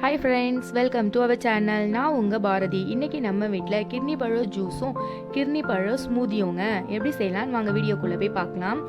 Hi friends welcome to our channel நான் உங்கள் பாரதி. இன்னைக்கு நம்ம வீட்டில் கிர்னி பழம் ஜூஸும் கிர்னி பழம் ஸ்மூதியுங்க எப்படி செய்யலாம்னு வாங்க வீடியோக்குள்ளே போய் பார்க்கலாம்.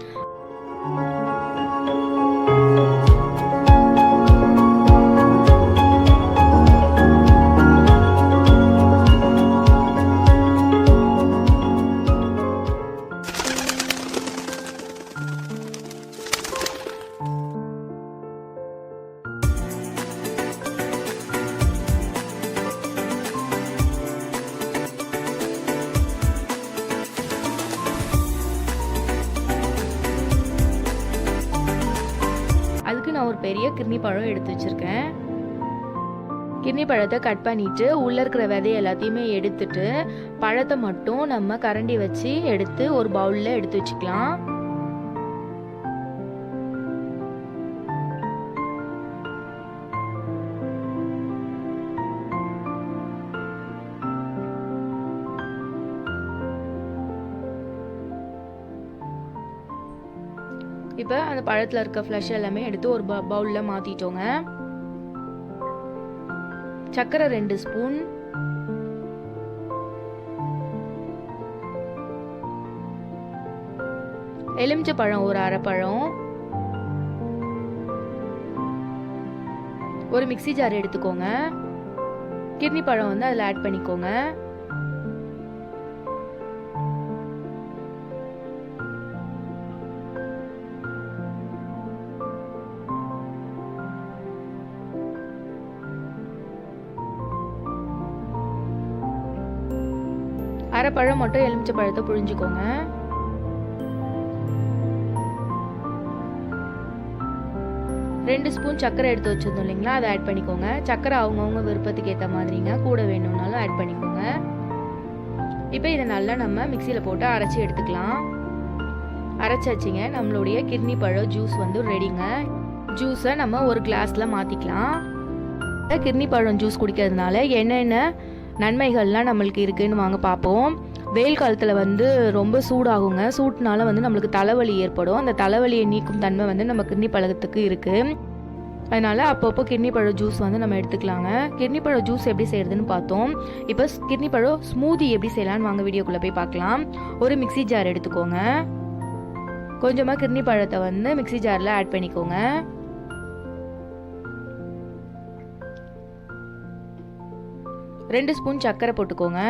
பெரிய கிர்னி பழம் எடுத்து வச்சுருக்கேன். கிர்னி பழத்தை கட் பண்ணிட்டு உள்ளே இருக்கிற விதை எல்லாத்தையுமே எடுத்துட்டு பழத்தை மட்டும் நம்ம கரண்டி வச்சு எடுத்து ஒரு பவுலில் எடுத்து வச்சுக்கலாம். இப்போ அந்த பழத்தில் இருக்க ஃப்ளஷ் எல்லாமே எடுத்து ஒரு பவுலில் மாற்றிட்டோங்க சர்க்கரை ரெண்டு ஸ்பூன் எலுமிச்சை பழம் ஒரு அரை பழம் ஒரு மிக்சி ஜார் எடுத்துக்கோங்க. கிட்னி பழம் வந்து அதில் ஆட் பண்ணிக்கோங்க. அரை பழம் மட்டும் எலுமிச்சை பழத்தை புழிஞ்சுக்கோங்க. ரெண்டு ஸ்பூன் சர்க்கரை எடுத்து வச்சிருந்தோம் இல்லைங்களா? அதை ஆட் பண்ணிக்கோங்க. சர்க்கரை அவங்கவுங்க விருப்பத்துக்கு ஏற்ற மாதிரிங்க. கூட வேணும்னாலும் ஆட் பண்ணிக்கோங்க. இப்போ இதை நல்லா நம்ம மிக்சியில் போட்டு அரைச்சி எடுத்துக்கலாம். அரைச்சாச்சிங்க. நம்மளுடைய கிட்னி பழம் ஜூஸ் வந்து ரெடிங்க ஜூஸை நம்ம ஒரு கிளாஸில் மாற்றிக்கலாம் கிட்னி பழம் ஜூஸ் குடிக்கிறதுனால என்னென்ன நன்மைகள்லாம் நம்மளுக்கு இருக்குன்னு வாங்க பார்ப்போம். வெயில் காலத்தில் வந்து ரொம்ப சூடாகுங்க. சூட்னால வந்து நம்மளுக்கு தலைவலி ஏற்படும். அந்த தலைவலியை நீக்கும் தன்மை வந்து நம்ம கிட்னி பழகத்துக்கு இருக்குது அதனால் அப்பப்போ கிட்னி பழ ஜூஸ் வந்து நம்ம எடுத்துக்கலாங்க. கிட்னி பழ ஜூஸ் எப்படி செய்கிறதுன்னு பார்த்தோம். இப்போ கிட்னி பழம் ஸ்மூதி எப்படி செய்யலான்னு வாங்க வீடியோக்குள்ளே போய் பார்க்கலாம். ஒரு மிக்சி ஜார் எடுத்துக்கோங்க. கொஞ்சமாக கிட்னி பழத்தை வந்து மிக்சி ஜாரில் ஆட் பண்ணிக்கோங்க. ரெண்டு ஸ்பூன் சர்க்கரை போட்டுக்கோங்க.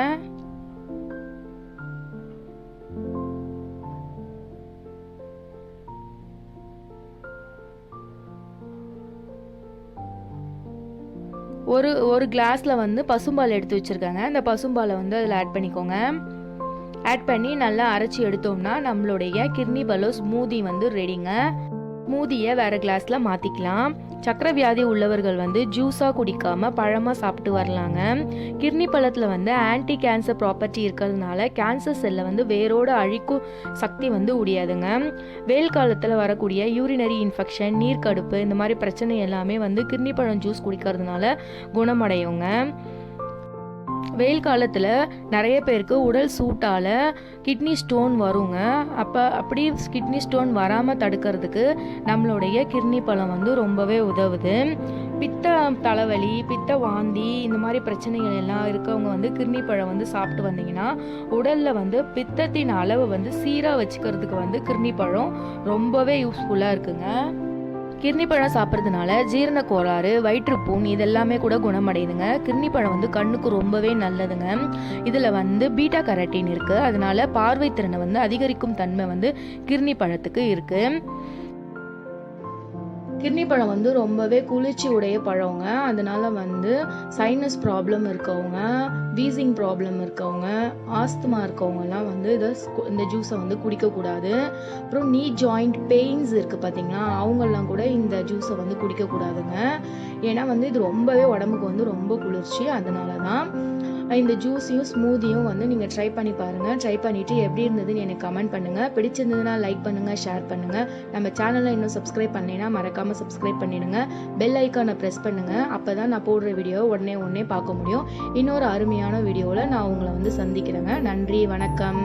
ஒரு ஒரு கிளாஸில் வந்து பசும்பால் எடுத்து வச்சுருக்காங்க. அந்த பசும்பாலை வந்து அதில் ஆட் பண்ணிக்கோங்க. ஆட் பண்ணி நல்லா அரைச்சி எடுத்தோம்னா நம்மளுடைய கிர்னி பலோ ஸ்மூதி வந்து ரெடிங்க ஸ்மூதியை வேறு கிளாஸில் மாற்றிக்கலாம் சக்கரை வியாதி உள்ளவர்கள் வந்து ஜூஸாக குடிக்காமல் பழமாக சாப்பிட்டு வரலாங்க. கிர்னி பழத்தில் வந்து ஆன்டி கேன்சர் ப்ராப்பர்ட்டி இருக்கிறதுனால கேன்சர் செல்லை வந்து வேரோடு அழிக்கும் சக்தி வந்து உடையாதுங்க. வெயில் காலத்தில் வரக்கூடிய யூரினரி இன்ஃபெக்ஷன் நீர்க்கடுப்பு இந்த மாதிரி பிரச்சனை எல்லாமே வந்து கிர்னி பழம் ஜூஸ் குடிக்கிறதுனால குணமடையுங்க. வெயில் காலத்தில் நிறைய பேருக்கு உடல் சூட்டால் கிட்னி ஸ்டோன் வருங்க. அப்போ அப்படி கிட்னி ஸ்டோன் வராமல் தடுக்கிறதுக்கு நம்மளுடைய கிட்னி பழம் வந்து ரொம்பவே உதவுது. பித்த தலைவலி பித்த வாந்தி இந்த மாதிரி பிரச்சனைகள் எல்லாம் இருக்கவங்க வந்து கிர்னி பழம் வந்து சாப்பிட்டு வந்தீங்கன்னா உடலில் வந்து பித்தத்தின் அளவை வந்து சீராக வச்சுக்கிறதுக்கு வந்து கிர்னி பழம் ரொம்பவே யூஸ்ஃபுல்லாக இருக்குங்க. கிர்னி பழம் சாப்பிட்றதுனால ஜீரண கோளாறு வயிற்றுப்பூன் இதெல்லாமே கூட குணமடையுதுங்க. கிர்னி பழம் வந்து கண்ணுக்கு ரொம்பவே நல்லதுங்க. இதில் வந்து பீட்டா கரட்டின் இருக்குது அதனால பார்வை திறனை வந்து அதிகரிக்கும் தன்மை வந்து கிர்னி பழத்துக்கு இருக்குது கிட்னி பழம் வந்து ரொம்பவே குளிர்ச்சி உடைய பழங்க. அதனால வந்து சைனஸ் ப்ராப்ளம் இருக்கவங்க வீசிங் ப்ராப்ளம் இருக்கவங்க ஆஸ்துமா இருக்கவங்கலாம் வந்து இதை இந்த ஜூஸை வந்து குடிக்கக்கூடாது. அப்புறம் நீ ஜாயிண்ட் பெயின்ஸ் இருக்குது பார்த்தீங்களா அவங்கெல்லாம் கூட இந்த ஜூஸை வந்து குடிக்கக்கூடாதுங்க. ஏன்னா வந்து இது ரொம்பவே உடம்புக்கு வந்து ரொம்ப குளிர்ச்சி. அதனால தான் இந்த ஜூஸையும் ஸ்மூதியும் வந்து நீங்கள் ட்ரை பண்ணி பாருங்கள் ட்ரை பண்ணிவிட்டு எப்படி இருந்ததுன்னு எனக்கு கமெண்ட் பண்ணுங்கள் பிடிச்சிருந்ததுன்னா லைக் பண்ணுங்கள் ஷேர் பண்ணுங்கள் நம்ம சேனலை இன்னும் சப்ஸ்கிரைப் பண்ணலைன்னா மறக்காமல் சப்ஸ்கிரைப் பண்ணிடுங்க. பெல் ஐக்கானை ப்ரெஸ் பண்ணுங்கள் அப்போ தான் நான் போடுற வீடியோ உடனே உடனே பார்க்க முடியும். இன்னொரு அருமையான வீடியோவில் நான் உங்களை வந்து சந்திக்கிறேங்க. நன்றி வணக்கம்.